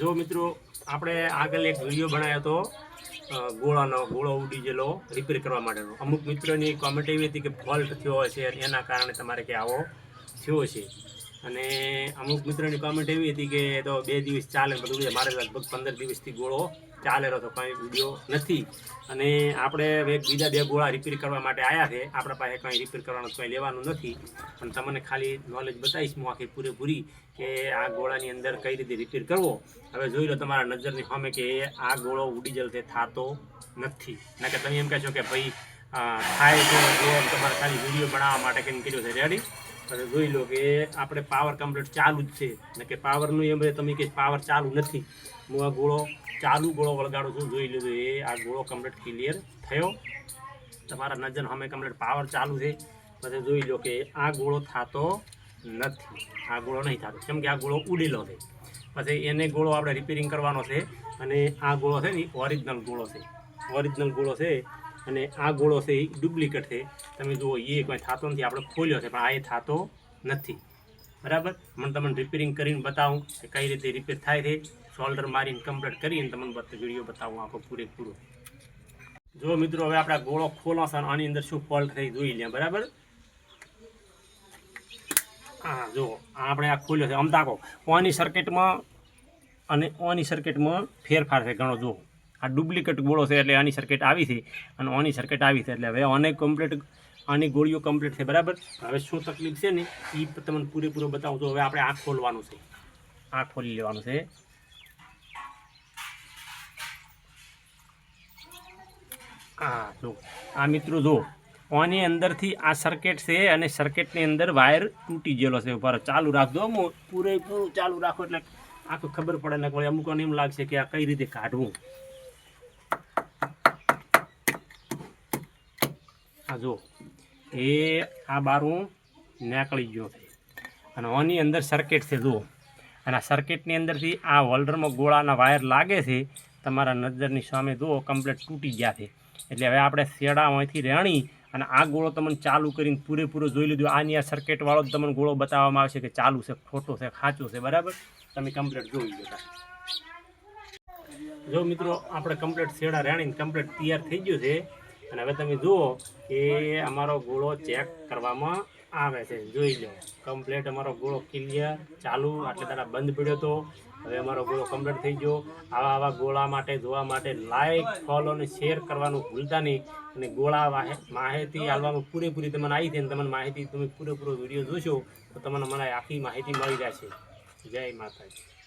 જો મિત્રો, આપણે આગળ એક વીડિયો બનાવ્યો હતો ગોળાનો, ગોળો ઉડી ગયેલો રિપેર કરવા માટેનો. અમુક મિત્રોની કોમેન્ટ એવી હતી કે ફોલ્ટ થયો હશે, એના કારણે તમારે કે આવો થયો છે અને અમુક મિત્રોની કોમેન્ટ એવી હતી કે તો બે દિવસ ચાલે બધું મારે લગભગ પંદર દિવસથી ગોળો ચાલે તો કાંઈ વીડિયો નથી. અને આપણે હવે બીજા બે ગોળા રિપેર કરવા માટે આવ્યા છે. આપણા પાસે કંઈ રિપેર કરવાનું, કંઈ લેવાનું નથી. પણ તમને ખાલી નોલેજ બતાવીશ હું આખી પૂરેપૂરી કે આ ગોળાની અંદર કઈ રીતે રિપેર કરવો. હવે જોઈ લો તમારા નજરની સામે કે આ ગોળો ઉડી જલતે થતો નથી. ના કે તમે એમ કહેશો કે ભાઈ થાય તો તમારે ખાલી વીડિયો બનાવવા માટે કંઈ કર્યો છે. રેડી અને જોઈ લો કે આપણે પાવર કમ્પ્લીટ ચાલુ જ છે. ને કે પાવરનું એમ તમે કે પાવર ચાલુ નથી. હું આ ગોળો ચાલુ ગોળો વળગાડું છું, જોઈ લીધો એ આ ગોળો કમ્પ્લીટ ક્લિયર થયો. તમારા નજર અમે કમ્પ્લીટ પાવર ચાલુ છે. પછી જોઈ લો કે આ ગોળો થતો નથી. આ ગોળો નહીં થતો. કેમ કે આ ગોળો ઉડેલો છે. પછી એને ગોળો આપણે રિપેરિંગ કરવાનો છે. અને આ ગોળો છે ને ઓરિજિનલ ગોળો છે. ઓરિજિનલ ગોળો છે અને આ ગોળો છે એ ડુપ્લિકેટ છે. તમે જુઓ એ કોઈ થતો નથી, આપણે ખોલ્યો છે, પણ આ એ થતો નથી. બરાબર? મને તમને રિપેરિંગ કરીને બતાવું કે કઈ રીતે રિપેર થાય છે. શોલ્ડર મારીને કમ્પ્લીટ કરીને તમને વીડિયો બતાવું આખો પૂરેપૂરો. જો મિત્રો, હવે આપણે ગોળો ખોલો છે આની અંદર શું ફોલ્ટ થઈ જોઈ લે, બરાબર? હા જો આપણે આ ખોલ્યો છે. આમ ઓની સર્કિટમાં અને ઓની સર્કિટમાં ફેરફાર છે, ઘણો જો આ ડુપ્લિકેટ ગોળો છે એટલે આની સર્કિટ આવી છે અને ઓની સર્કિટ આવી છે એટલે હવે ઓને કમ્પ્લીટ આની ગોળીઓ કમ્પ્લીટ છે, બરાબર? હવે શું તકલીફ છે ને? એ તમને પૂરેપૂરો બતાવું તો હવે આપણે આ ખોલવાનું છે. આ ખોલી લેવાનું છે. હા જો, આ મિત્રો જો ઓની અંદરથી આ સર્કિટ છે અને સર્કિટની અંદર વાયર તૂટી ગયેલો છે ઉપર. ચાલુ રાખજો પૂરેપૂરું ચાલુ રાખો એટલે આખું ખબર પડે ને અમુક એમ લાગશે કે આ કઈ રીતે કાઢવું. આ જો એ આ બારું નીકળી ગયો છે. અને આની અંદર સર્કિટ છે, જુઓ. અને આ સર્કિટની અંદરથી આ હોલ્ડરમાં ગોળાના વાયર લાગે છે, તમારા નજરની સામે જુઓ કમ્પ્લેટ તૂટી ગયા છે. એટલે હવે આપણે શેડામાંથી રેણી અને આ ગોળો તમને ચાલુ કરીને પૂરેપૂરો જોઈ લીધું આની આ સર્કિટવાળો જ તમને ગોળો બતાવવામાં આવશે કે ચાલુ છે, ખોટો છે, ખાચો છે, બરાબર? તમે કમ્પ્લેટ જોઈ લેતા જો મિત્રો, આપણે કમ્પ્લેટ શેડા રેણીને કમ્પ્લેટ તૈયાર થઈ ગયું છે. અને હવે તમે જુઓ કે અમારો ગોળો ચેક કરવામાં આવે છે. જોઈ લો. કમ્પ્લેટ અમારો ગોળો ક્લિયર ચાલુ. આટલે તારા બંધ પડ્યો હતો હવે અમારો ગોળો કમ્પ્લીટ થઈ ગયો. આવા આવા ગોળા માટે, જોવા માટે લાઈક ફોલો અને શેર કરવાનું ભૂલતા નહીં. અને ગોળા માહિતી આવવામાં પૂરેપૂરી તમને આવી છે અને તમને માહિતી, તમે પૂરેપૂરો વીડિયો જોશો, તો તમને મને આખી માહિતી મળી જશે. જય માતાજી.